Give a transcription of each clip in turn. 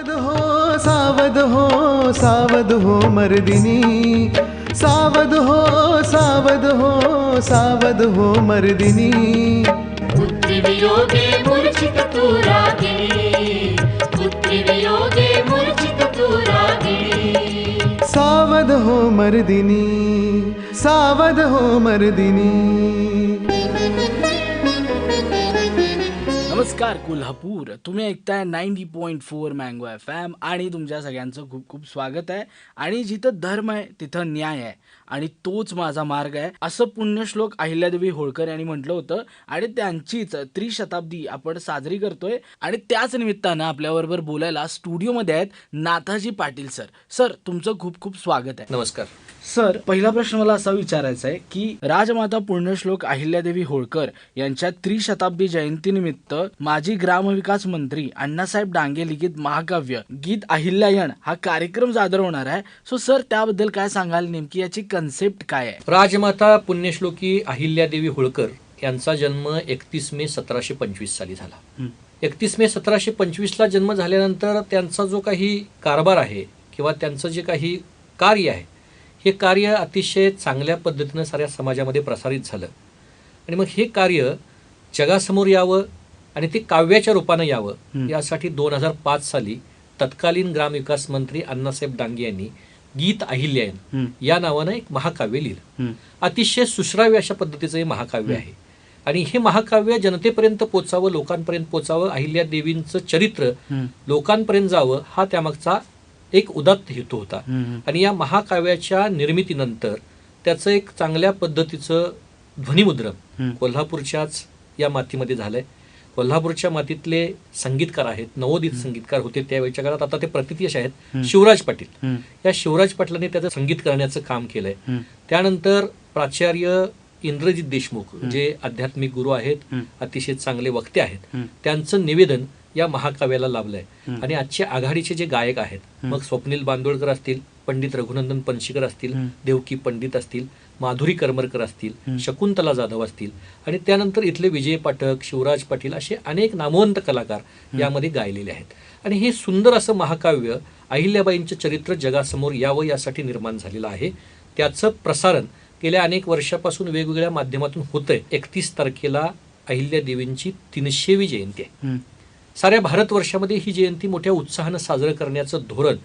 सावध हो सावध हो सावध हो मर्दिनी। सावध हो सावध हो सावध हो मर्दिनी। पुत्रिवियोगे मूर्छित तु रागिणी पुत्रिवियोगे मूर्छित तु रागिणी सावध हो मर्दिनी सावध हो मर्दिनी। नमस्कार कोल्हापूर. तुम्ही ऐकताय ninety point four Mango F M आणि तुमच्या सगळ्यांचं खूप खूप स्वागत आहे. आणि जिथं धर्म आहे तिथं न्याय आहे. आणि तोच माझा मार्ग आहे. असं पुण्यश्लोक अहिल्यादेवी होळकर यांनी म्हटलं होतं. आणि त्यांचीच त्रिशताब्दी आपण साजरी करतोय. आणि त्याच निमित्तानं आपल्याबरोबर बोलायला स्टुडिओमध्ये आहेत नाथाजी पाटील सर. सर तुमचं खूप खूप स्वागत आहे. नमस्कार. सर पहिला प्रश्न मला असा विचारायचा आहे की राजमाता पुण्यश्लोक अहिल्यादेवी होळकर यांच्या त्रिशताब्दी जयंतीनिमित्त माजी ग्रामविकास मंत्री अण्णासाहेब डांगे लिखित महाकाव्य गीत अहिल्यायण हा कार्यक्रम सादर होणार आहे. सो सर त्याबद्दल काय सांगाल? नेमकी याची कन्सेप्ट काय आहे? राजमाता पुण्यश्लोकी अहिल्यादेवी होळकर यांचा जन्म एकतीस मे सतराशे पंचवीस साली झाला. एकतीस मे सतराशे पंचवीसला जन्म झाल्यानंतर त्यांचा जो काही कारभार आहे किंवा त्यांचं जे काही कार्य आहे हे कार्य अतिशय चांगल्या पद्धतीनं साऱ्या समाजामध्ये प्रसारित झालं. आणि मग हे कार्य जगासमोर यावं आणि ते काव्याच्या रूपानं यावं. यासाठी दोन हजार पाच साली तत्कालीन ग्रामविकास मंत्री अण्णासाहेब डांगे यांनी गीत अहिल्यायन या नावानं एक महाकाव्य लिहिलं. अतिशय सुश्राव्य अशा पद्धतीचं हे महाकाव्य आहे. आणि हे महाकाव्य जनतेपर्यंत पोचावं लोकांपर्यंत पोचावं अहिल्या देवींचं चरित्र लोकांपर्यंत जावं हा त्यामागचा एक उदात्त हेतू होता. आणि या महाकाव्याच्या निर्मितीनंतर त्याचं एक चांगल्या पद्धतीचं ध्वनिमुद्रण. कोल्हापूरच्याच या मातीमध्ये झालंय. कोल्हापूरच्या मातीतले संगीतकार आहेत नवोदित संगीतकार होते त्यावेळेच्या काळात आता ते प्रतितीयश. आहेत शिवराज पाटील या शिवराज पाटलांनी त्याचं संगीत करण्याचं काम केलंय त्यानंतर प्राचार्य इंद्रजित देशमुख. जे आध्यात्मिक गुरु आहेत. अतिशय चांगले वक्ते आहेत. त्यांचं निवेदन या महाकाव्याला लाभलंय. आणि आजचे आघाडीचे जे गायक आहेत. मग स्वप्नील बांदोळकर असतील पंडित रघुनंदन पणशीकर असतील. देवकी पंडित असतील माधुरी करमरकर असतील. शकुंतला जाधव असतील आणि त्यानंतर इथले विजय पाठक शिवराज पाटील असे अनेक नामवंत कलाकार यामध्ये गायलेले आहेत. आणि हे सुंदर असं महाकाव्य अहिल्याबाईंचं चरित्र जगासमोर यावं यासाठी निर्माण झालेलं आहे. त्याचं प्रसारण गेल्या अनेक वर्षापासून वेगवेगळ्या माध्यमातून होतंय. एकतीस तारखेला अहिल्या देवींची तीनशेवी जयंती आहे. साऱ्या भारतवर्षामध्ये ही जयंती मोठ्या उत्साहानं साजरं करण्याचं धोरण.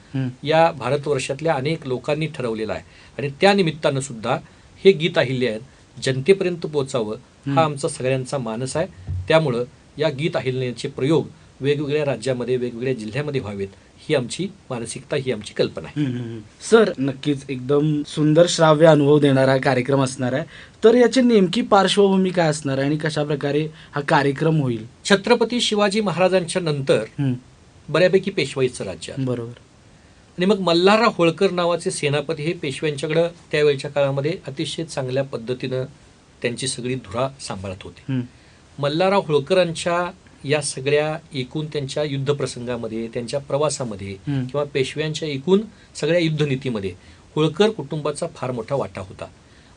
या भारतवर्षातल्या अनेक लोकांनी ठरवलेलं आहे. आणि त्या निमित्तानं सुद्धा हे गीत अहिल्या आहेत. जनतेपर्यंत पोचावं हा आमचा सगळ्यांचा मानस आहे. त्यामुळं या गीत अहिल्याचे प्रयोग वेगवेगळ्या राज्यामध्ये वेगवेगळ्या जिल्ह्यामध्ये व्हावेत ही आमची मानसिकता ही आमची कल्पना आहे. सर नक्कीच एकदम सुंदर श्राव्य अनुभव देणारा कार्यक्रम असणार आहे. तर याची नेमकी पार्श्वभूमी काय असणार आहे आणि कशा प्रकारे हा कार्यक्रम होईल? छत्रपती शिवाजी महाराजांच्या नंतर बऱ्यापैकी पेशवाईचं राज्य. बरोबर. आणि मग मल्हारराव होळकर नावाचे सेनापती हे पेशव्यांच्याकडं त्यावेळच्या काळामध्ये अतिशय चांगल्या पद्धतीनं त्यांची सगळी धुरा सांभाळत होते. मल्हारराव होळकरांच्या या सगळ्या एकूण त्यांच्या युद्धप्रसंगामध्ये त्यांच्या प्रवासामध्ये. किंवा पेशव्यांच्या एकूण सगळ्या युद्धनीतीमध्ये होळकर कुटुंबाचा फार मोठा वाटा होता.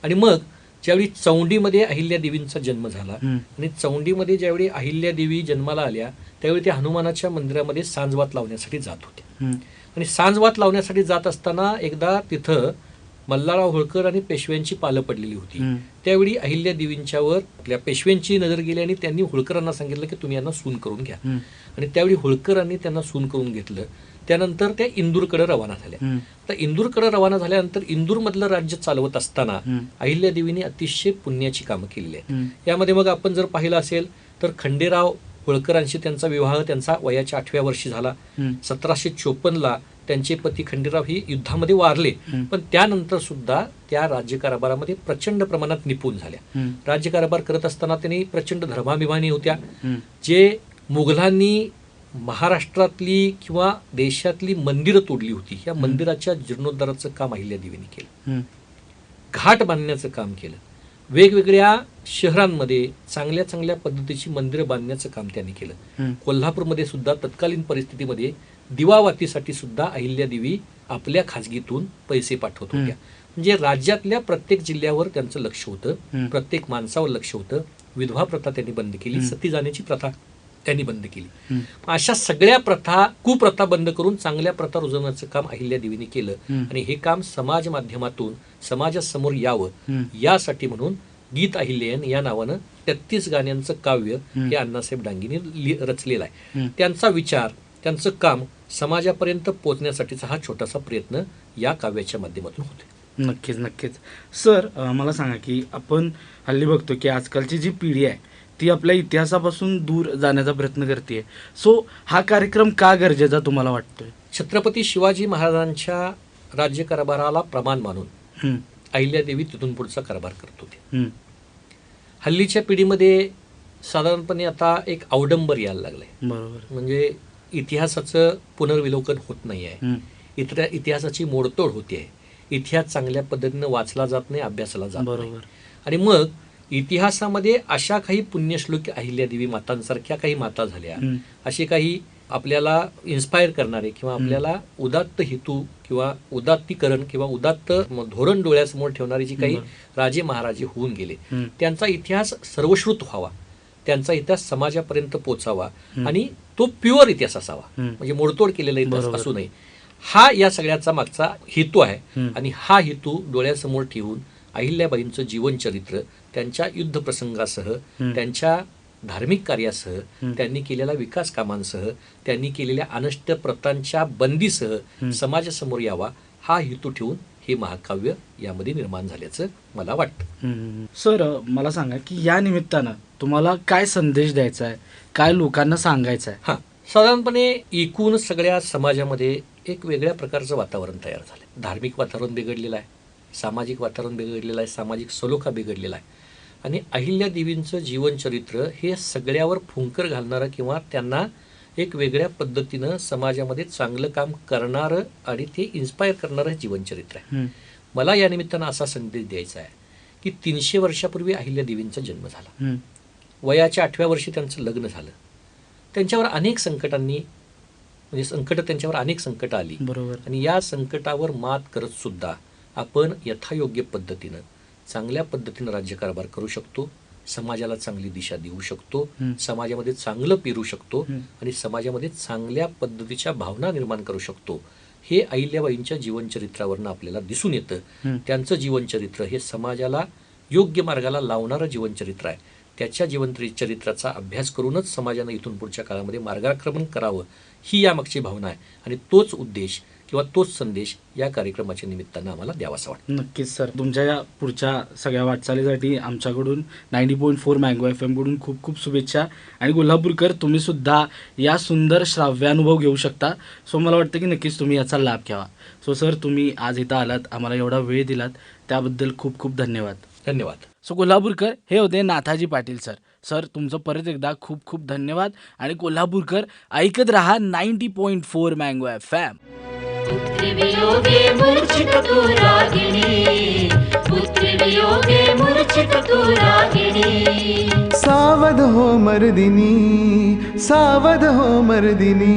आणि मग ज्यावेळी चौंडीमध्ये अहिल्यादेवींचा जन्म झाला. आणि चौंडीमध्ये ज्यावेळी अहिल्यादेवी जन्माला आल्या त्यावेळी त्या हनुमानाच्या मंदिरामध्ये सांजवात लावण्यासाठी जात होत्या आणि सांजवात लावण्यासाठी जात असताना एकदा तिथं मल्हारराव होळकर आणि पेशव्यांची पालं पडलेली होती. त्यावेळी अहिल्या देवींच्यावर आपल्या पेशव्यांची नजर गेली आणि त्यांनी होळकरांना सांगितलं की तुम्ही यांना सून करून घ्या. आणि त्यावेळी होळकरांनी त्यांना सून करून घेतलं. त्यानंतर त्या इंदूरकडे रवाना झाल्या. तर इंदूरकडे रवाना झाल्यानंतर इंदूरमधलं राज्य चालवत असताना हम्म. अहिल्या देवीने अतिशय पुण्याची कामं केलेली आहेत. यामध्ये मग आपण जर पाहिलं असेल तर खंडेराव होळकरांशी त्यांचा विवाह त्यांचा वयाच्या आठव्या वर्षी झाला. सतराशे चोपन्नला त्यांचे पती खंडेराव ही युद्धामध्ये वारले. पण त्यानंतर सुद्धा त्या राज्यकारभारामध्ये प्रचंड प्रमाणात निपुण झाल्या. राज्यकारभार करत असताना त्यांनी प्रचंड धर्माभिमानी होत्या. जे मुघलांनी महाराष्ट्रातली किंवा देशातली मंदिरं तोडली होती. या मंदिराच्या जीर्णोद्धाराचं काम अहिल्यादेवीने केलं. हम्म, घाट बांधण्याचं काम केलं. वेगवेगळ्या शहरांमध्ये चांगल्या चांगल्या पद्धतीची मंदिरं बांधण्याचं काम त्यांनी केलं. कोल्हापूरमध्ये सुद्धा तत्कालीन परिस्थितीमध्ये दिवावातीसाठी सुद्धा अहिल्यादेवी आपल्या खाजगीतून पैसे पाठवत होत्या. म्हणजे राज्यातल्या प्रत्येक जिल्ह्यावर त्यांचं लक्ष. होतं. प्रत्येक माणसावर लक्ष होतं. विधवा प्रथा त्यांनी बंद केली. सती जाण्याची प्रथा त्यांनी बंद केली अशा सगळ्या प्रथा कुप्रथा बंद करून चांगल्या प्रथा रुजवण्याचं काम अहिल्या देवीने केलं. आणि हे काम समाज माध्यमातून समाजासमोर यावं. यासाठी म्हणून गीत अहिल्यायन या नावानं तेहतीस गाण्यांचं काव्य. हे अण्णासाहेब डांगेने रचलेलं आहे. त्यांचा विचार त्यांचं काम समाजापर्यंत पोहोचण्यासाठीचा हा छोटासा प्रयत्न या काव्याच्या माध्यमातून होते नक्कीच नक्कीच सर मला सांगा की आपण हल्ली बघतो की आजकालची जी पिढी आहे ती आपल्या इतिहासापासून दूर जाण्याचा प्रयत्न करते सो हा कार्यक्रम का गरजेचा तुम्हाला वाटतोय? छत्रपती शिवाजी महाराजांच्या राज्यकारभाराला प्रमाण मानून अहिल्यादेवी तिथून पुढचा कारभार करत होते. हल्लीच्या पिढीमध्ये साधारणपणे आता एक अवडंबर यायला लागलंय. बरोबर. म्हणजे इतिहासाचं पुनर्विलोकन होत नाही आहे इतर इतिहासाची मोडतोड होते आहे इतिहास चांगल्या पद्धतीनं वाचला जात नाही अभ्यासाला जात बरोबर. आणि मग इतिहासामध्ये अशा काही पुण्यश्लोकी अहिल्यादेवी मातांसारख्या काही माता झाल्या. असे काही आपल्याला इन्स्पायर करणारे किंवा आपल्याला उदात्त हेतू किंवा उदात्तीकरण किंवा उदात्त धोरण डोळ्यासमोर ठेवणारे जी काही राजे महाराजे होऊन गेले. त्यांचा इतिहास सर्वश्रुत व्हावा. त्यांचा इतिहास समाजापर्यंत पोचावा आणि तो प्युअर इतिहास असावा. म्हणजे मोडतोड केलेला इतिहास. असू नये. हा या सगळ्याचा मागचा हेतू आहे. आणि हा हेतू डोळ्यासमोर ठेवून अहिल्याबाईंचं जीवनचरित्र त्यांच्या युद्ध प्रसंगासह हम्म. त्यांच्या धार्मिक कार्यासह. त्यांनी केलेल्या विकास कामांसह त्यांनी केलेल्या अनष्ट प्रथांच्या बंदीसह. समाजासमोर यावा हा हेतू ठेवून हे महाकाव्य यामध्ये निर्माण झाल्याचं मला वाटतं. सर मला सांगा की या निमित्तानं तुम्हाला काय संदेश द्यायचा आहे काय लोकांना सांगायचं आहे हां साधारणपणे एकूण सगळ्या समाजामध्ये एक वेगळ्या प्रकारचं वातावरण तयार झालं धार्मिक वातावरण बिघडलेलं आहे सामाजिक वातावरण बिघडलेलं आहे सामाजिक सलोखा बिघडलेला आहे आणि अहिल्या देवींचं जीवनचरित्र हे सगळ्यावर फुंकर घालणारं किंवा त्यांना एक वेगळ्या पद्धतीनं समाजामध्ये चांगलं काम करणारं आणि ते इन्स्पायर करणारं हे जीवनचरित्र आहे. मला या निमित्तानं असा संदेश द्यायचा आहे की तीनशे वर्षापूर्वी अहिल्या देवींचा जन्म झाला. वयाच्या आठव्या वर्षी त्यांचं लग्न झालं. त्यांच्यावर अनेक संकटांनी म्हणजे संकट त्यांच्यावर अनेक संकट आली. बरोबर. आणि या संकटावर मात करत सुद्धा आपण यथायोग्य पद्धतीनं चांगल्या पद्धतीनं राज्यकारभार करू शकतो समाजाला चांगली दिशा देऊ शकतो. समाजामध्ये चांगलं पेरू शकतो. आणि समाजामध्ये चांगल्या पद्धतीच्या भावना निर्माण करू शकतो हे अहिल्याबाईंच्या जीवनचरित्रावरनं आपल्याला दिसून येतं. त्यांचं जीवनचरित्र हे समाजाला योग्य मार्गाला लावणारं जीवनचरित्र आहे त्याच्या जीवन चरित्राचा अभ्यास करूनच समाजानं इथून पुढच्या काळामध्ये मार्गाक्रमण करावं ही यामागची भावना आहे आणि तोच उद्देश किंवा तोच संदेश या कार्यक्रमाच्या निमित्तानं आम्हाला द्यावासा वाटतो. नक्कीच सर. तुमच्या या पुढच्या सगळ्या वाटचालीसाठी आमच्याकडून ninety point four Mango F एमकडून खूप खूप शुभेच्छा. आणि कोल्हापूरकर तुम्ही सुद्धा या सुंदर श्राव्यानुभव घेऊ शकता. सो मला वाटतं की नक्कीच तुम्ही याचा लाभ घ्यावा. सो सर तुम्ही आज इथं आलात आम्हाला एवढा वेळ दिलात. त्याबद्दल खूप खूप धन्यवाद. धन्यवाद. सो कोल्हापूरकर हे होते नाथाजी पाटील सर. सर तुमचं परत एकदा खूप खूप धन्यवाद. आणि कोल्हापूरकर ऐकत रहा ninety point four Mango F M. पुत्रिवियोगे मूर्छित तु रागिणी पुत्रिवियोगे मूर्छित तु रागिणी सावध हो मर्दिनी सावध हो मर्दिनी